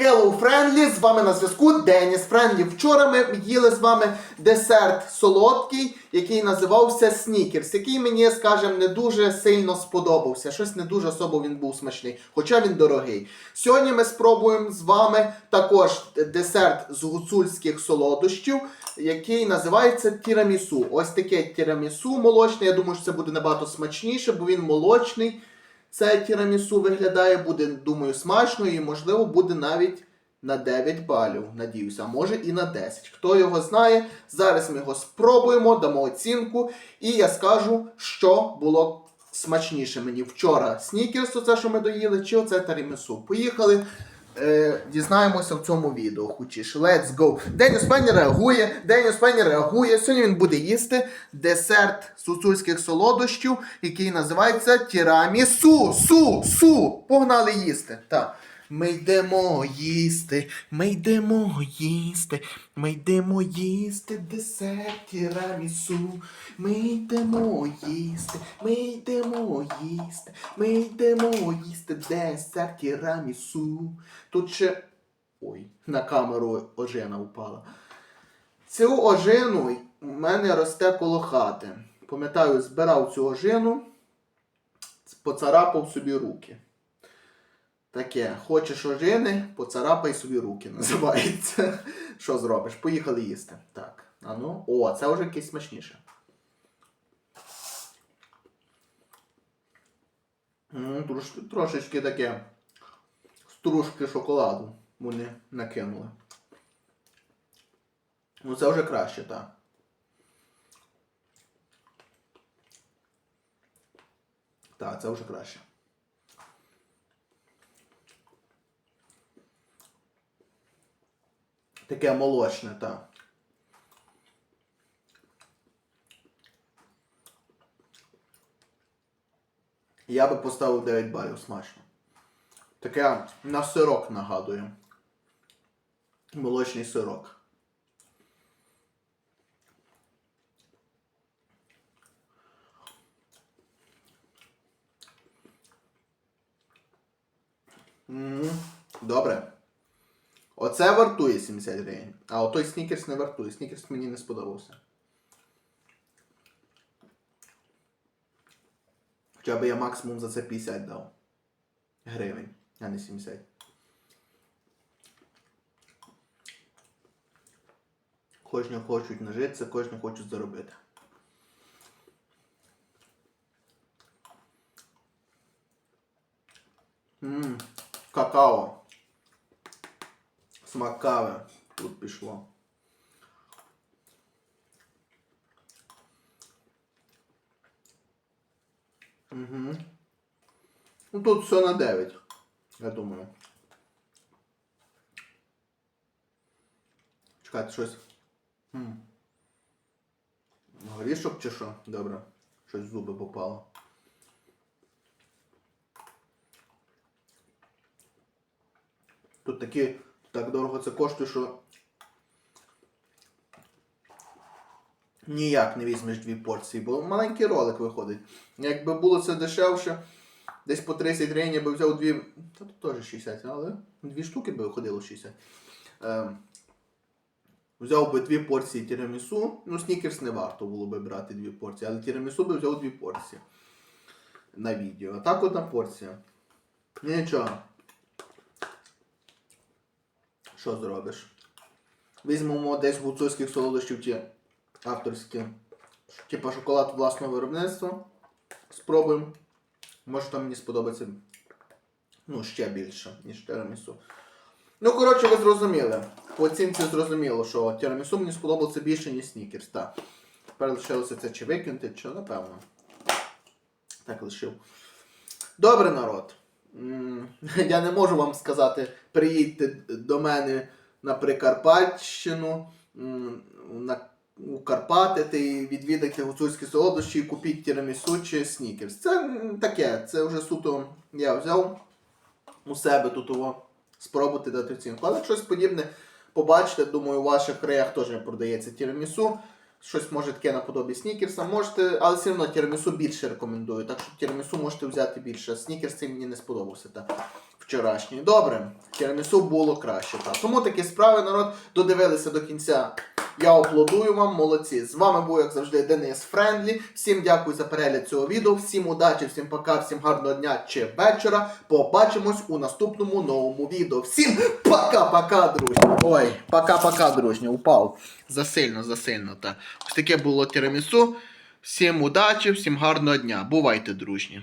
Hello Friendly, з вами на зв'язку Деніс Френдлі. Вчора ми їли з вами десерт солодкий, який називався Снікерс, який мені, скажімо, не дуже сильно сподобався. Щось не дуже особо він був смачний, хоча він дорогий. Сьогодні ми спробуємо з вами також десерт з гуцульських солодощів, який називається тірамісу. Ось таке тірамісу молочне. Я думаю, що це буде набагато смачніше, бо він молочний. Це тірамісу виглядає, буде, думаю, смачно і, можливо, буде навіть на 9 балів, надіюся, а може і на 10. Хто його знає, зараз ми його спробуємо, дамо оцінку, і я скажу, що було смачніше мені вчора. Снікерс, оце, що ми доїли, чи оце тірамісу. Поїхали. Е, дізнаємося в цьому відео. Хочеш. Let's go. Деніс Пенні реагує. Деніс Пенні реагує. Сьогодні він буде їсти десерт суцульських солодощів, який називається тірамісу. Су, су. Погнали їсти. Так. Ми йдемо їсти, ми йдемо їсти, ми йдемо їсти десерт тірамісу. Ми йдемо їсти, ми йдемо їсти, ми йдемо їсти десерт тірамісу. Тут ще. Ой, на камеру ожина впала. Цю ожину в мене росте коло хати. Пам'ятаю, збирав цю ожину, поцарапав собі руки. Таке, хочеш ожини, поцарапай собі руки, називається. Що зробиш? Поїхали їсти. Так. А ну, о, це вже якесь смачніше. Трош- трошечки таке стружки шоколаду вони накинули. Ну це вже краще, так. Так, це вже краще. Таке молочне, так. Я би поставив 9 балів смачно. Таке на сирок нагадує. Молочний сирок. Добре. Оце вартує 70 гривень. А отой снікерс не вартує. Снікерс мені не сподобався. Хоча б я максимум за це 50 дав. Гривень, а не 70. Кожні хочуть нажитися, кожні хочуть заробити. Ммм, какао. Смак кави тут пішло. Угу. Ну тут все на 9, я думаю. Чекайте щось. Хм. Горішок чи що? Добре. Щось в зуби попало. Тут такі так дорого це коштує, що ніяк не візьмеш дві порції, бо маленький ролик виходить. Якби було це дешевше, десь по 30 гривень я би взяв дві. Та тут теж 60, але дві штуки би виходило 60. Е, взяв би дві порції тірамісу. Ну, снікерс не варто було би брати дві порції, але тірамісу би взяв дві порції на відео. А так одна порція. Нічого. Що зробиш? Візьмемо десь гуцульських солодощів ті авторські. Типа шоколад власного виробництва. Спробуємо. Може там мені сподобається ну, ще більше, ніж тірамісу. Ну, коротше, ви зрозуміли. По оцінці зрозуміло, що тірамісу мені сподобалося більше, ніж снікерс. Так. Тепер лишилося це чи викинути, чи напевно. Так лишив. Добре, народ. Я не можу вам сказати, приїдьте до мене на Прикарпатщину, на, у Карпати й відвідайте гуцульські солодощі і купіть тірамісу чи снікерс. Це таке, це вже суто я взяв у себе тут його спробувати дати оцінку. Але щось подібне побачите, думаю, у ваших краях теж продається тірамісу. Щось може таке наподобі снікерса. Можете, але все одно тірмісу більше рекомендую. Так що тірмісу можете взяти більше. Снікерс цей мені не сподобався. Та вчорашній. Добре, тірмісу було краще. Та. Тому такі справи, народ, додивилися до кінця. Я аплодую вам, молодці. З вами був, як завжди, Денис Френдлі. Всім дякую за перегляд цього відео. Всім удачі, всім пока, всім гарного дня чи вечора. Побачимось у наступному новому відео. Всім пока-пока, друзі. Ой, пока-пока, дружні. Упав. Засильно, засильно. Та. Ось таке було тірамісу. Всім удачі, всім гарного дня. Бувайте, дружні.